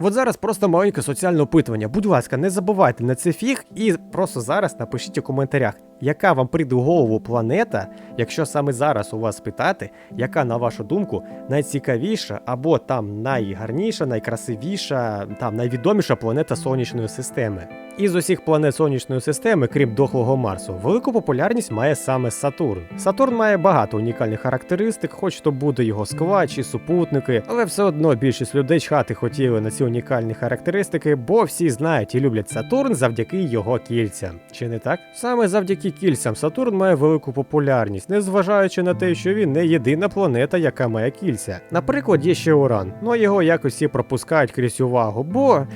От зараз просто маленьке соціальне опитування. Будь ласка, не забувайте на це фіг і просто зараз напишіть у коментарях, яка вам прийде в голову планета, якщо саме зараз у вас питати, яка, на вашу думку, найцікавіша або там найгарніша, найкрасивіша, там найвідоміша планета сонячної системи. Із усіх планет сонячної системи, крім дохлого Марсу, велику популярність має саме Сатурн. Сатурн має багато унікальних характеристик, хоч то буде його скла чи супутники, але все одно більшість людей чхати хотіли на ці унікальні характеристики, бо всі знають і люблять Сатурн завдяки його кільцям. Чи не так? Саме завдяки кільцям Сатурн має велику популярність, незважаючи на те, що він не єдина планета, яка має кільця. Наприклад, є ще Уран, ну його якось всі пропускають крізь увагу, бо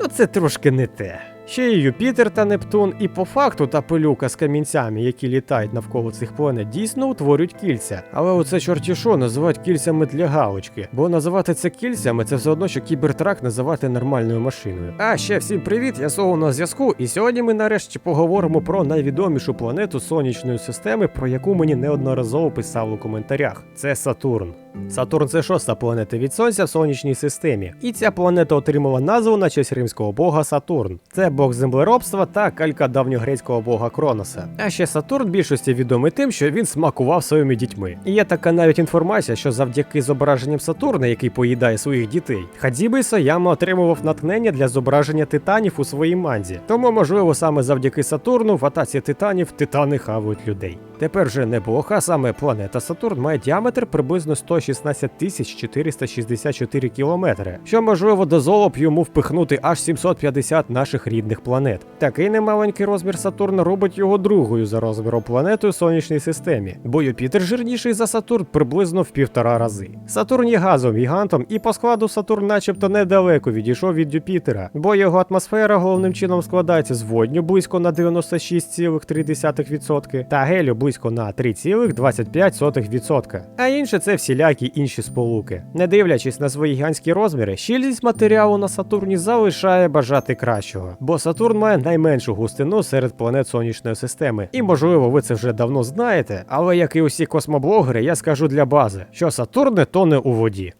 ну це трошки не те. Ще й Юпітер та Нептун, і по факту та пилюка з камінцями, які літають навколо цих планет, дійсно утворюють кільця. Але оце чорті що називають кільцями для галочки. Бо називати це кільцями це все одно, що кібертрак називати нормальною машиною. А ще всім привіт, я Соло на зв'язку. І сьогодні ми нарешті поговоримо про найвідомішу планету сонячної системи, про яку мені неодноразово писали у коментарях. Це Сатурн. Сатурн це шоста планета від Сонця в сонячній системі. І ця планета отримала назву на честь римського бога Сатурн. Це бог землеробства та калька давньогрецького бога Кроноса. А ще Сатурн більшості відомий тим, що він смакував своїми дітьми. І є така навіть інформація, що завдяки зображенням Сатурна, який поїдає своїх дітей, Хадзібе Саяма отримував натхнення для зображення титанів у своїй манзі. Тому, можливо, саме завдяки Сатурну в атаці титанів титани хавають людей. Тепер вже не Бог, а саме планета Сатурн має діаметр приблизно 116 тисяч 464 кілометри, що можливо дозволило б йому впихнути аж 750 наших рідних планет. Такий немаленький розмір Сатурна робить його другою за розміром планетою в сонячній системі, бо Юпітер жирніший за Сатурн приблизно в півтора рази. Сатурн є газовим гігантом, і по складу Сатурн, начебто, недалеко відійшов від Юпітера, бо його атмосфера головним чином складається з водню близько на 96,3% та гелю близько на 3,25%. А інше це всілякі інші сполуки. Не дивлячись на свої гігантські розміри, щільність матеріалу на Сатурні залишає бажати кращого, бо Сатурн має найменшу густину серед планет сонячної системи. І можливо, ви це вже давно знаєте, але як і усі космоблогери, я скажу для бази, що Сатурн не тоне у воді.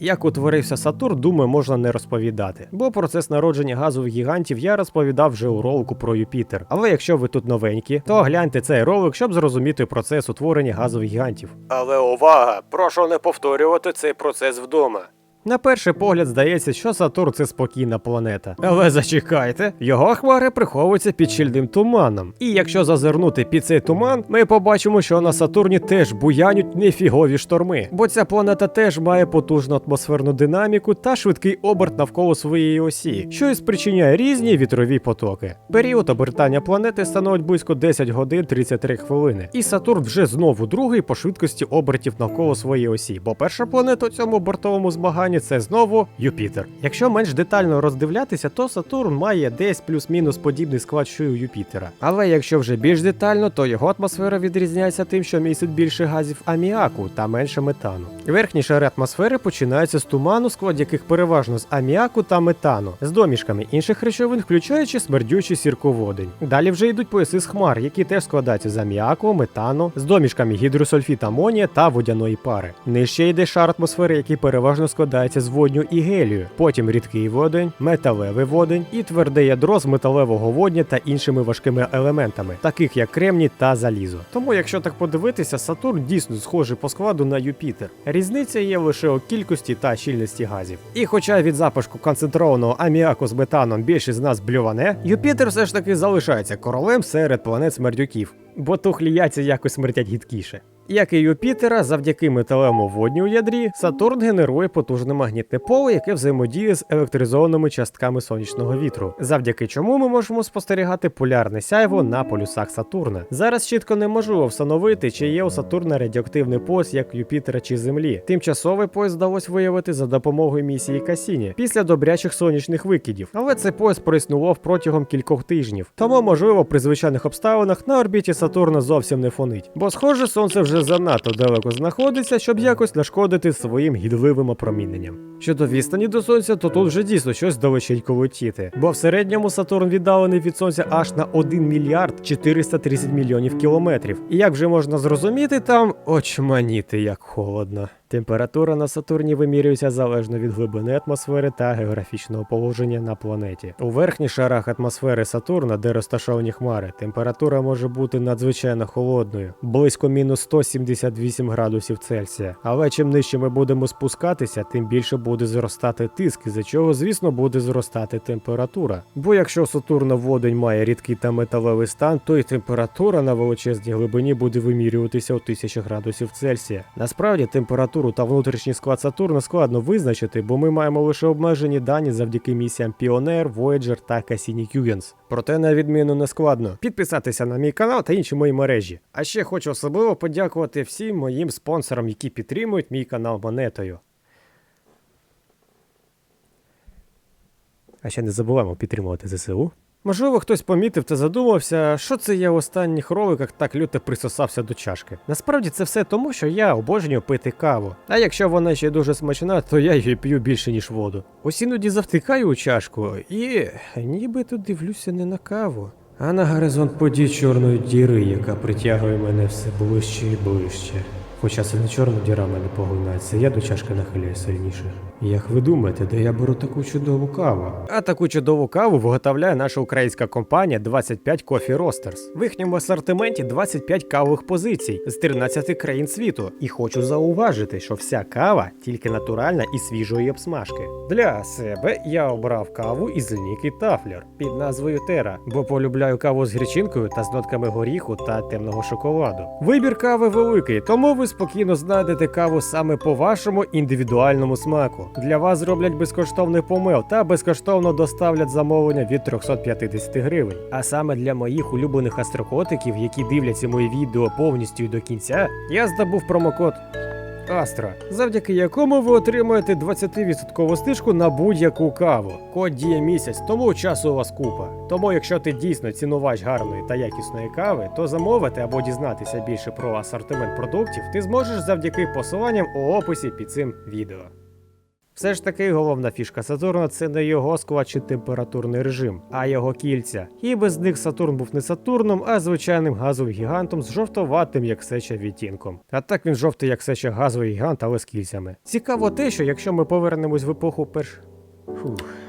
Як утворився Сатурн, думаю, можна не розповідати, бо процес народження газових гігантів я розповідав вже у ролику про Юпітер. Але якщо ви тут новенькі, то гляньте цей ролик, щоб зрозуміти процес утворення газових гігантів. Але увага! Прошу не повторювати цей процес вдома. На перший погляд здається, що Сатурн це спокійна планета. Але зачекайте, його хмари приховуються під щільним туманом. І якщо зазирнути під цей туман, ми побачимо, що на Сатурні теж буянють нефігові шторми. Бо ця планета теж має потужну атмосферну динаміку та швидкий оберт навколо своєї осі, що і спричиняє різні вітрові потоки. Період обертання планети становить близько 10 годин 33 хвилини. І Сатурн вже знову другий по швидкості обертів навколо своєї осі, бо перша планета у цьому бортовому змаганні це знову Юпітер. Якщо менш детально роздивлятися, то Сатурн має десь плюс-мінус подібний склад, що й у Юпітера. Але якщо вже більш детально, то його атмосфера відрізняється тим, що містить більше газів аміаку та менше метану. Верхні шари атмосфери починаються з туману, склад яких переважно з аміаку та метану, з домішками інших речовин, включаючи смердючий сірководень. Далі вже йдуть пояси з хмар, які теж складаються з аміаку, метану, з домішками гідросульфіт амонія та водяної пари. Нижче йде шар атмосфери, який переважно складається з водню і гелію, потім рідкий водень, металевий водень і тверде ядро з металевого водня та іншими важкими елементами, таких як кремній та залізо. Тому, якщо так подивитися, Сатурн дійсно схожий по складу на Юпітер. Різниця є лише у кількості та щільності газів. І хоча від запашку концентрованого аміаку з метаном більшість з нас блюване, Юпітер все ж таки залишається королем серед планет смердюків, бо тухлі яйця якось смертять гідкіше. Як і Юпітера, завдяки металевому водню у ядрі, Сатурн генерує потужне магнітне поле, яке взаємодіє з електризованими частками сонячного вітру, завдяки чому ми можемо спостерігати полярне сяйво на полюсах Сатурна. Зараз чітко неможливо встановити, чи є у Сатурна радіоактивний пояс, як Юпітера чи Землі. Тимчасовий пояс вдалося виявити за допомогою місії Касіні після добрячих сонячних викидів, але цей пояс проіснував протягом кількох тижнів. Тому, можливо, при звичайних обставинах на орбіті Сатурна зовсім не фонить, бо схоже, сонце вже занадто далеко знаходиться, щоб якось нашкодити своїм гідливим опроміненням. Щодо відстані до сонця, то тут вже дійсно щось далеченько летіти, бо в середньому Сатурн віддалений від сонця аж на 1 мільярд 430 мільйонів кілометрів. І як вже можна зрозуміти, там очманіти як холодно. Температура на Сатурні вимірюється залежно від глибини атмосфери та географічного положення на планеті. У верхніх шарах атмосфери Сатурна, де розташовані хмари, температура може бути надзвичайно холодною, близько мінус 178 градусів Цельсія. Але чим нижче ми будемо спускатися, тим більше буде зростати тиск, із-за чого, звісно, буде зростати температура. Бо якщо Сатурна водень має рідкий та металевий стан, то і температура на величезній глибині буде вимірюватися у тисячах градусів Цельсія. Насправді температуру та внутрішній склад Сатурна складно визначити, бо ми маємо лише обмежені дані завдяки місіям Pioneer, Voyager та Cassini-Huygens. Проте на відміну не складно підписатися на мій канал та інші мої мережі. А ще хочу особливо подякувати всім моїм спонсорам, які підтримують мій канал монетою. А ще не забуваємо підтримувати ЗСУ. Можливо, хтось помітив та задумався, що це я в останніх роликах так люто присосався до чашки. Насправді це все тому, що я обожнюю пити каву. А якщо вона ще дуже смачна, то я її п'ю більше, ніж воду. Ось іноді завтикаю у чашку і нібито дивлюся не на каву, а на горизонт подій чорної діри, яка притягує мене все ближче і ближче. Хоча це не чорна діра мене поглинається, я до чашки нахиляю сильніше. Як ви думаєте, де я беру таку чудову каву? А таку чудову каву виготовляє наша українська компанія 25 Coffee Roasters. В їхньому асортименті 25 кавових позицій з 13 країн світу. І хочу зауважити, що вся кава тільки натуральна і свіжої обсмажки. Для себе я обрав каву із лінійки Тафлер під назвою Тера, бо полюбляю каву з гречинкою та з нотками горіху та темного шоколаду. Вибір кави великий, тому ви спокійно знайдете каву саме по вашому індивідуальному смаку. Для вас зроблять безкоштовний помил та безкоштовно доставлять замовлення від 350 гривень. А саме для моїх улюблених астрокотиків, які дивляться мої відео повністю до кінця, я здобув промокод Астра, завдяки якому ви отримаєте 20% знижку на будь-яку каву. Код діє місяць, тому часу у вас купа. Тому, якщо ти дійсно цінувач гарної та якісної кави, то замовити або дізнатися більше про асортимент продуктів ти зможеш завдяки посиланням у описі під цим відео. Все ж таки головна фішка Сатурна це не його склад чи температурний режим, а його кільця. І без них Сатурн був не Сатурном, а звичайним газовим гігантом з жовтоватим, як сеча відтінком. А так він жовтий, як сеча газовий гігант, але з кільцями. Цікаво те, що якщо ми повернемось в епоху перш. Фух.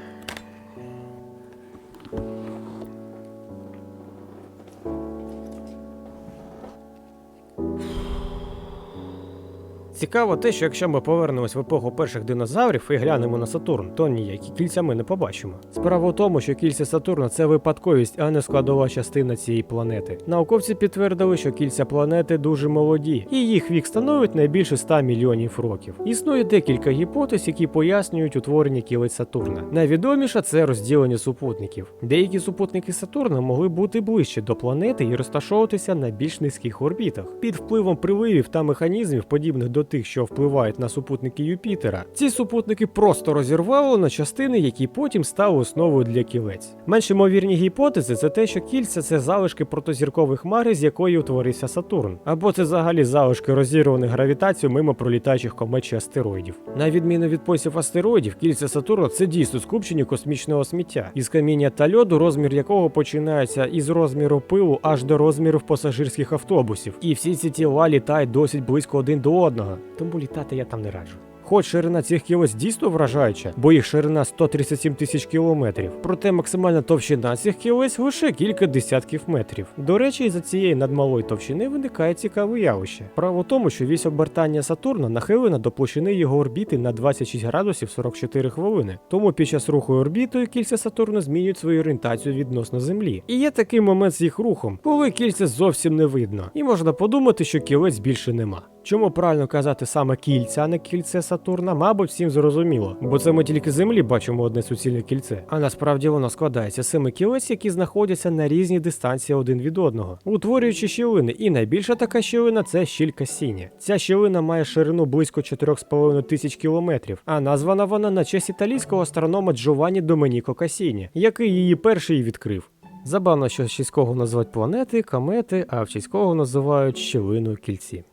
Цікаво те, що якщо ми повернемось в епоху перших динозаврів і глянемо на Сатурн, то ніякі кільця ми не побачимо. Справа в тому, що кільця Сатурна це випадковість, а не складова частина цієї планети. Науковці підтвердили, що кільця планети дуже молоді, і їх вік становить найбільше 100 мільйонів років. Існує декілька гіпотез, які пояснюють утворення кілець Сатурна. Найвідоміша це розділення супутників. Деякі супутники Сатурна могли бути ближче до планети і розташовуватися на більш низьких орбітах. Під впливом приливів та механізмів, подібних до тих, що впливають на супутники Юпітера, ці супутники просто розірвало на частини, які потім стали основою для кілець. Менш ймовірні гіпотези це те, що кільця це залишки протозіркової хмари, з якої утворився Сатурн, або це взагалі залишки розірваних гравітацією мимо пролітаючих комет чи астероїдів. На відміну від поясів астероїдів, кільця Сатурна це дійсно скупчення космічного сміття, із каміння та льоду, розмір якого починається із розміру пилу аж до розмірів пасажирських автобусів. І всі ці тіла літають досить близько один до одного, тому літати я там не раджу. Хоч ширина цих кілець дійсно вражаюча, бо їх ширина 137 тисяч кілометрів. Проте максимальна товщина цих кілець лише кілька десятків метрів. До речі, із-за цієї надмалої товщини виникає цікаве явище. Право тому, що вісь обертання Сатурна нахилена до площини його орбіти на 26 градусів 44 хвилини. Тому під час руху орбітою кільця Сатурна змінюють свою орієнтацію відносно Землі. І є такий момент з їх рухом, коли кільця зовсім не видно, і можна подумати, що кілець більше нема. Чому правильно казати саме кільця, а не кільце Сатурна, мабуть, всім зрозуміло, бо це ми тільки землі бачимо одне суцільне кільце. А насправді воно складається з семи кілець, які знаходяться на різній дистанції один від одного, утворюючи щілини. І найбільша така щілина це щіль Кассіні. Ця щілина має ширину близько 4,5 тисяч кілометрів, а названа вона на честь італійського астронома Джованні Доменіко Кассіні, який її перший відкрив. Забавно, що чеського називають планети, комети, а в чеського називають щілину кільці.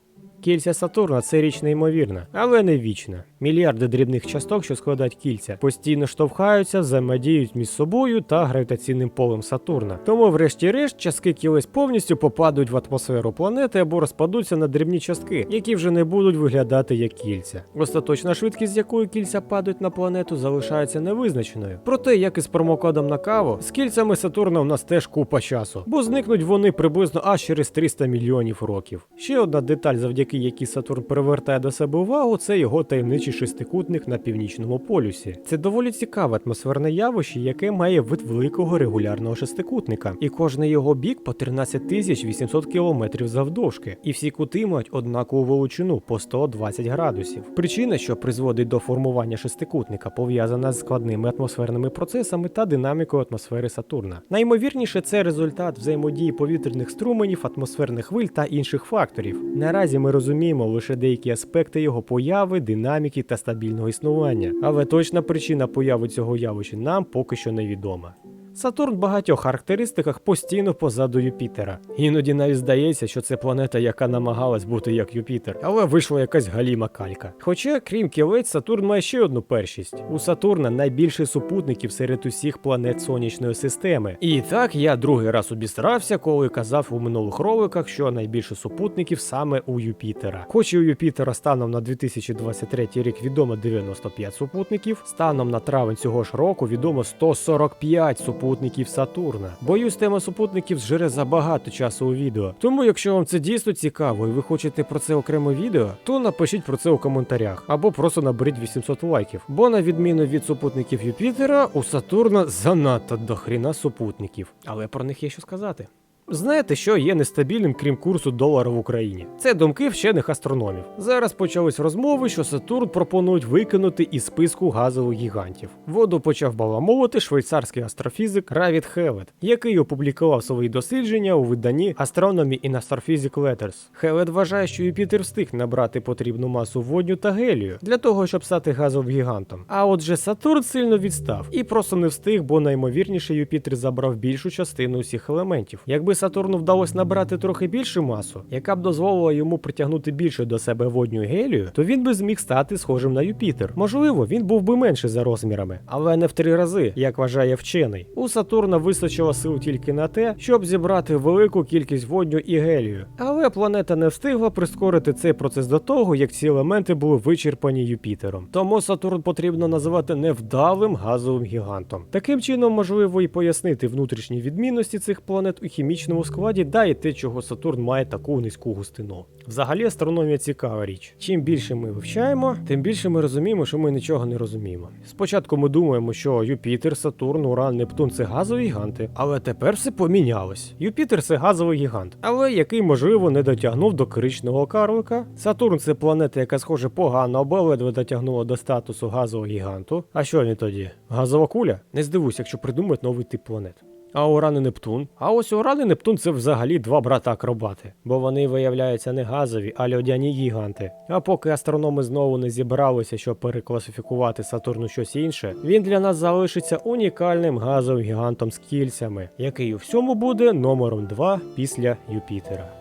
Кільця Сатурна це річ неймовірна, але не вічна. Мільярди дрібних часток, що складають кільця, постійно штовхаються, взаємодіють між собою та гравітаційним полем Сатурна. Тому, врешті-решт, частки кілець повністю попадуть в атмосферу планети або розпадуться на дрібні частки, які вже не будуть виглядати як кільця. Остаточна швидкість, якою кільця падають на планету, залишається невизначеною. Проте, як і з промокодом на каву, з кільцями Сатурна у нас теж купа часу, бо зникнуть вони приблизно аж через 300 мільйонів років. Ще одна деталь, завдяки якій Сатурн привертає до себе увагу, це його таємничий шестикутник на північному полюсі. Це доволі цікаве атмосферне явище, яке має вид великого регулярного шестикутника, і кожний його бік по 13 тисяч 800 кілометрів завдовжки, і всі кути мають однакову величину по 120 градусів. Причина, що призводить до формування шестикутника, пов'язана з складними атмосферними процесами та динамікою атмосфери Сатурна. Найімовірніше, це результат взаємодії повітряних струменів, атмосферних хвиль та інших факторів. Наразі ми розуміємо лише деякі аспекти його появи, динаміки та стабільного існування, але точна причина появи цього явища нам поки що невідома. Сатурн в багатьох характеристиках постійно позаду Юпітера. Іноді навіть здається, що це планета, яка намагалась бути як Юпітер, але вийшла якась галіма калька. Хоча, крім кілець, Сатурн має ще одну першість: у Сатурна найбільше супутників серед усіх планет сонячної системи. І так я другий раз обістрався, коли казав у минулих роликах, що найбільше супутників саме у Юпітера. Хоч і у Юпітера станом на 2023 рік відомо 95 супутників, станом на травень цього ж року відомо 145 супутників Сатурна. Боюсь, тема супутників зжере забагато часу у відео. Тому, якщо вам це дійсно цікаво і ви хочете про це окреме відео, то напишіть про це у коментарях або просто наберіть 800 лайків. Бо на відміну від супутників Юпітера, у Сатурна занадто дохріна супутників. Але про них є що сказати. Знаєте, що є нестабільним, крім курсу долара в Україні? Це думки вчених астрономів. Зараз почались розмови, що Сатурн пропонують викинути із списку газових гігантів. Воду почав баламовити швейцарський астрофізик Равід Хелет, який опублікував свої дослідження у виданні Astronomy in Astrophysics Letters. Хелет вважає, що Юпітер встиг набрати потрібну масу водню та гелію для того, щоб стати газовим гігантом. А отже, Сатурн сильно відстав і просто не встиг, бо наймовірніше Юпітер забрав більшу частину усіх елементів. Якби Сатурну вдалося набрати трохи більшу масу, яка б дозволила йому притягнути більше до себе водню гелію, то він би зміг стати схожим на Юпітер. Можливо, він був би менше за розмірами, але не в три рази, як вважає вчений. У Сатурна вистачило сил тільки на те, щоб зібрати велику кількість водню і гелію. Але планета не встигла прискорити цей процес до того, як ці елементи були вичерпані Юпітером. Тому Сатурн потрібно називати невдалим газовим гігантом. Таким чином можливо і пояснити внутрішні відмінності цих планет у хімічному складі, да і те, чого Сатурн має таку низьку густину. Взагалі астрономія цікава річ. Чим більше ми вивчаємо, тим більше ми розуміємо, що ми нічого не розуміємо. Спочатку ми думаємо, що Юпітер, Сатурн, Уран, Нептун це газові гіганти, але тепер все помінялось. Юпітер це газовий гігант, але який, можливо, не дотягнув до кричного карлика. Сатурн це планета, яка, схоже, погано або ледве дотягнула до статусу газового гіганту. А що він тоді? Газова куля? Не здивуйся, якщо придумають новий тип планет. А Уран і Нептун. А ось Уран і Нептун це взагалі два брата акробати, бо вони виявляються не газові, а льодяні гіганти. А поки астрономи знову не зібралися, щоб перекласифікувати Сатурну щось інше, він для нас залишиться унікальним газовим гігантом з кільцями, який у всьому буде номером 2 після Юпітера.